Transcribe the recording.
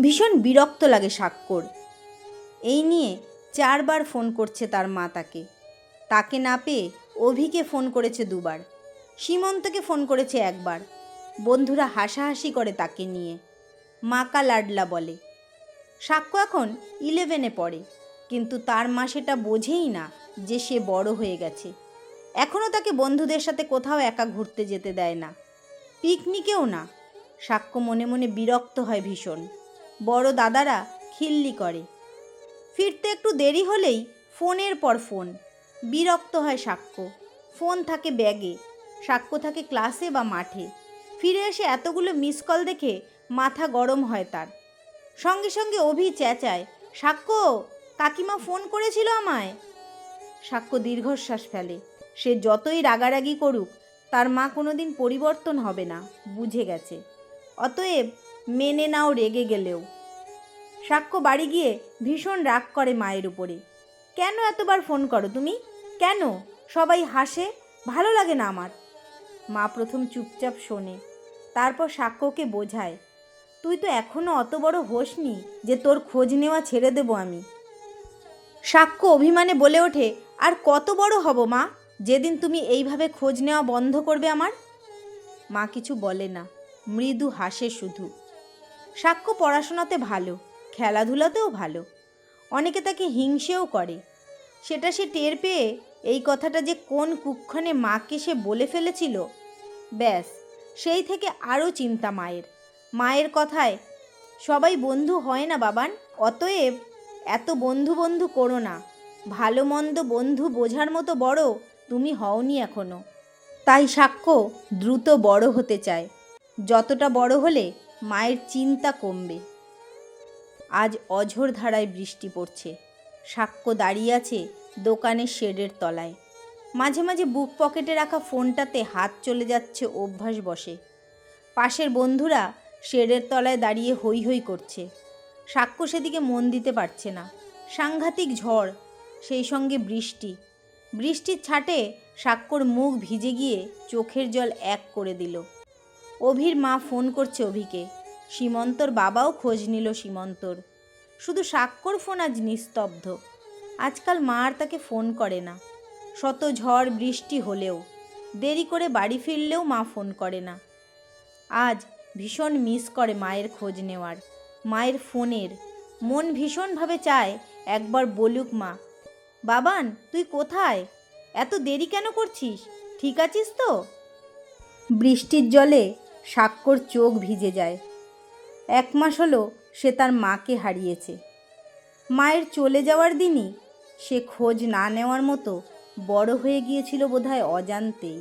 ভীষণ বিরক্ত লাগে সাক্ষর এই নিয়ে চারবার ফোন করছে তার মা তাকে। তাকে না পেয়ে অভিকে ফোন করেছে দুবার। সীমন্তকে ফোন করেছে একবার। বন্ধুরা হাসাহাসি করে তাকে নিয়ে। মাকা লাডলা বলে। সাক্ষ্য এখন ইলেভেনে পড়ে। কিন্তু তার মা সেটা বোঝেই না যে সে বড় হয়ে গেছে। এখনও তাকে বন্ধুদের সাথে কোথাও একা ঘুরতে যেতে দেয় না। পিকনিকেও না। সাক্ষ্য মনে মনে বিরক্ত হয় ভীষণ। বড় দাদারা খিল্লি করে। ফিরতে একটু দেরি হলেই ফোনের পর ফোন। বিরক্ত হয় সাক্ষ্য। ফোন থাকে ব্যাগে। সাক্ষ্য থাকে ক্লাসে বা মাঠে। ফিরে এসে এতগুলো মিস কল দেখে মাথা গরম হয় তার। সঙ্গে সঙ্গে অভি চেঁচায়, সাক্ষ্য, কাকিমা ফোন করেছিল আমায়। সাক্ষ্য দীর্ঘশ্বাস ফেলে। সে যতই রাগারাগি করুক, তার মা কোনোদিন পরিবর্তন হবে না, বুঝে গেছে। অতএব মেনে নাও রেগে গেলেও। সাক্ষ্য বাড়ি গিয়ে ভীষণ রাগ করে মায়ের উপরে। কেন এতবার ফোন করো তুমি? কেন? সবাই হাসে, ভালো লাগে না আমার। মা প্রথম চুপচাপ শোনে, তারপর সাক্ষ্যকে বোঝায়, তুই তো এখনও অত বড় হোসনি যে তোর খোঁজ নেওয়া ছেড়ে দেবো আমি। সাক্ষ্য অভিমানে বলে ওঠে, আর কত বড় হব মা, যেদিন তুমি এইভাবে খোঁজ নেওয়া বন্ধ করবে আমার? মা কিছু বলে না, মৃদু হাসে শুধু। সাক্ষ্য পড়াশোনাতে ভালো, খেলাধুলাতেও ভালো। অনেকে তাকে হিংসেও করে। সেটা সে টের পেয়ে এই কথাটা যে কোন কুক্ষণে মাকে সে বলে ফেলেছিল, ব্যাস, সেই থেকে আরও চিন্তা মায়ের। মায়ের কথায়, সবাই বন্ধু হয় না বাবান, অতএব এত বন্ধু বন্ধু করো না। ভালো মন্দ বন্ধু বোঝার মতো বড় তুমি হওনি এখনও। তাই সাক্ষ্য দ্রুত বড় হতে চায়। যতটা বড় হলে মায়ের চিন্তা কমবে। আজ অঝোর ধারায় বৃষ্টি পড়ছে। সাক্ষ্য দাঁড়িয়ে আছে দোকানের শেডের তলায়। মাঝে মাঝে বুক পকেটে রাখা ফোনটাতে হাত চলে যাচ্ছে অভ্যাস বসে। পাশের বন্ধুরা শেডের তলায় দাঁড়িয়ে হই হই করছে। সাক্ষ্য সেদিকে মন দিতে পারছে না। সাংঘাতিক ঝড়, সেই সঙ্গে বৃষ্টি। বৃষ্টির ছাটে সাক্ষ্যর মুখ ভিজে গিয়ে চোখের জল এক করে দিল। অভির মা ফোন করছে অভিকে। সীমন্তর বাবাও খোঁজ নিল সীমন্তর। শুধু সাক্ষ্যর ফোন আজ নিস্তব্ধ। আজকাল মা আর তাকে ফোন করে না। শত ঝড় বৃষ্টি হলেও, দেরি করে বাড়ি ফিরলেও মা ফোন করে না। আজ ভীষণ মিস করে মায়ের খোঁজ নেওয়ার। মায়ের ফোনের, মন ভীষণভাবে চায় একবার বলুক মা, বাবান, তুই কোথায়? এত দেরি কেন করছিস? ঠিক আছিস তো? বৃষ্টির জলে সাক্ষ্যর চোখ ভিজে যায়। এক মাস হলো সে তার মাকে হারিয়েছে। মায়ের চলে যাওয়ার দিনই সে খোঁজ না নেওয়ার মতো বড় হয়ে গিয়েছিল বোধহয় অজান্তেই।